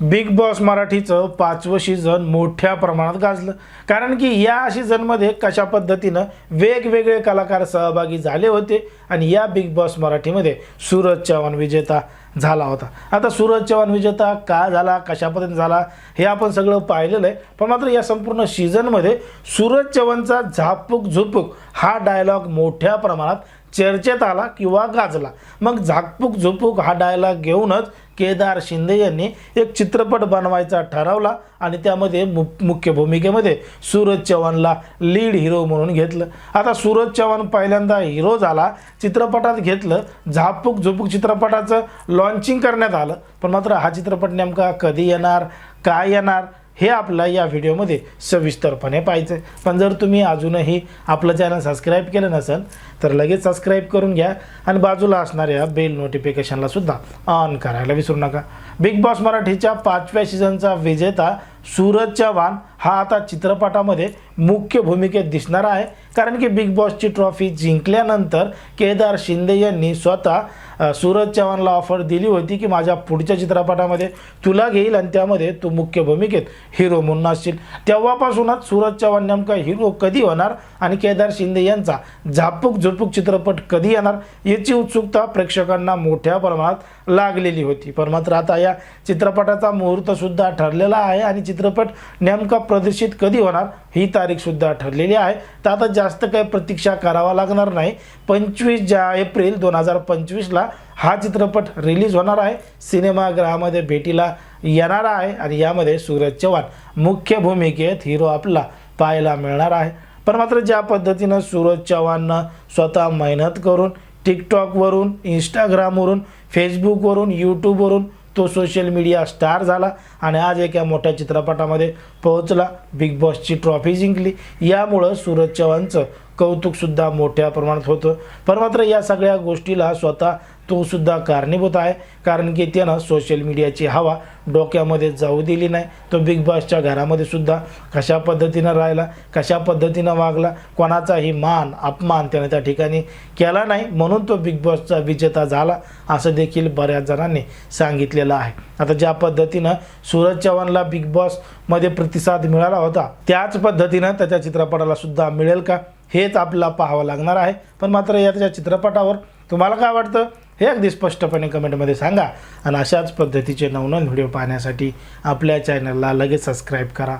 Big boss मराठीचं पाचवं season मोठ्या प्रमाणात गाजलं. कारण की या सीझनमध्ये कशा पद्धतीनं वेगवेगळे कलाकार सहभागी झाले होते आणि या बिग बॉस मराठीमध्ये सूरज चव्हाण विजेता झाला होता. आता सूरज चव्हाण विजेता का झाला कशा पद्धतीने झाला हे आपण सगळं पाहिलेलं आहे. पण मात्र या संपूर्ण सीझनमध्ये सूरज चव्हाणचा झापूक झुपूक हा डायलॉग मोठ्या प्रमाणात चर्चेत आला किंवा गाजला. मग झाकपूक झुपूक हा डायलॉग घेऊनच केदार शिंदे यांनी एक चित्रपट बनवायचा ठरवला आणि त्यामध्ये मु मुख्य भूमिकेमध्ये सूरज चव्हाणला लीड हिरो म्हणून घेतलं. आता सूरज चव्हाण पहिल्यांदा हिरो झाला चित्रपटात घेतलं झापूक झुपूक चित्रपटाचं लॉन्चिंग करण्यात आलं. पण मात्र हा चित्रपट नेमका कधी येणार काय येणार हे आपल्या या व्हिडिओमध्ये सविस्तरपणे पाहायचं पण जर तुम्ही अजूनही आपलं चॅनल सबस्क्राईब केलं नसेल तर लगेच सबस्क्राईब करून घ्या आणि बाजूला असणाऱ्या बेल नोटिफिकेशनला सुद्धा ऑन करायला विसरू नका. बिग बॉस मराठीच्या पाचव्या सीझनचा विजेता सूरज चव्हाण हा आता चित्रपटामध्ये मुख्य भूमिकेत दिसणार आहे. कारण की बिग बॉसची ट्रॉफी जिंकल्यानंतर केदार शिंदे यांनी स्वतः सूरज चव्हाणला ऑफर दिली होती की माझ्या पुढच्या चित्रपटामध्ये तुला घेईल आणि त्यामध्ये तू मुख्य भूमिकेत हिरो म्हणून असशील. तेव्हापासूनच सूरज चव्हाण नेमका हिरो कधी होणार आणि केदार शिंदे यांचा झापूक झुपूक चित्रपट कधी येणार याची उत्सुकता प्रेक्षकांना मोठ्या प्रमाणात लागलेली होती. पण मात्र आता या चित्रपटाचा मुहूर्तसुद्धा ठरलेला आहे आणि चित्रपट नेमका प्रदर्शित कधी होणार ही तारीखसुद्धा ठरलेली आहे. तर आता जास्त काही प्रतीक्षा करावा लागणार नाही. पंचवीस जा एप्रिल दोन हजार पंचवीसला हा चित्रपट रिलीज होणार आहे. सिनेमागृहामध्ये भेटीला येणार आहे आणि यामध्ये सूरज चव्हाण मुख्य भूमिकेत हिरो आपला पाहायला मिळणार आहे. पण मात्र ज्या पद्धतीनं सूरज चव्हाणनं स्वतः मेहनत करून टिकटॉकवरून इंस्टाग्रामवरून फेसबुकवरून यूट्यूबवरून तो सोशल मीडिया स्टार झाला आणि आज एका मोठ्या चित्रपटामध्ये पोहोचला. बिग बॉसची ट्रॉफी जिंकली. यामुळं सूरज चव्हाणचं कौतुकसुद्धा मोठ्या प्रमाणात होतं. पण मात्र या सगळ्या गोष्टीला स्वतः तो सुद्धा कारणीभूत आहे. कारण की त्यानं सोशल मीडियाची हवा डोक्यामध्ये जाऊ दिली नाही. तो बिग बॉसच्या घरामध्ये सुद्धा कशा पद्धतीनं राहिला कशा पद्धतीनं वागला कोणाचाही मान अपमान त्याने त्या ठिकाणी केला नाही. म्हणून तो बिग बॉसचा विजेता झाला असं देखील बऱ्याच जणांनी सांगितलेलं आहे. आता ज्या पद्धतीनं सूरज चव्हाणला बिग बॉसमध्ये प्रतिसाद मिळाला होता त्याच पद्धतीनं त्याच्या चित्रपटाला सुद्धा मिळेल का? हेच आपल्याला पाहावं लागणार आहे. पण मात्र या त्याच्या चित्रपटावर तुम्हाला काय वाटतं? हे अगदी स्पष्टपणे कमेंटमध्ये सांगा. आणि अशाच पद्धतीचे नवनवीन व्हिडिओ पाहण्यासाठी आपल्या चॅनलला लगेच सबस्क्राईब करा.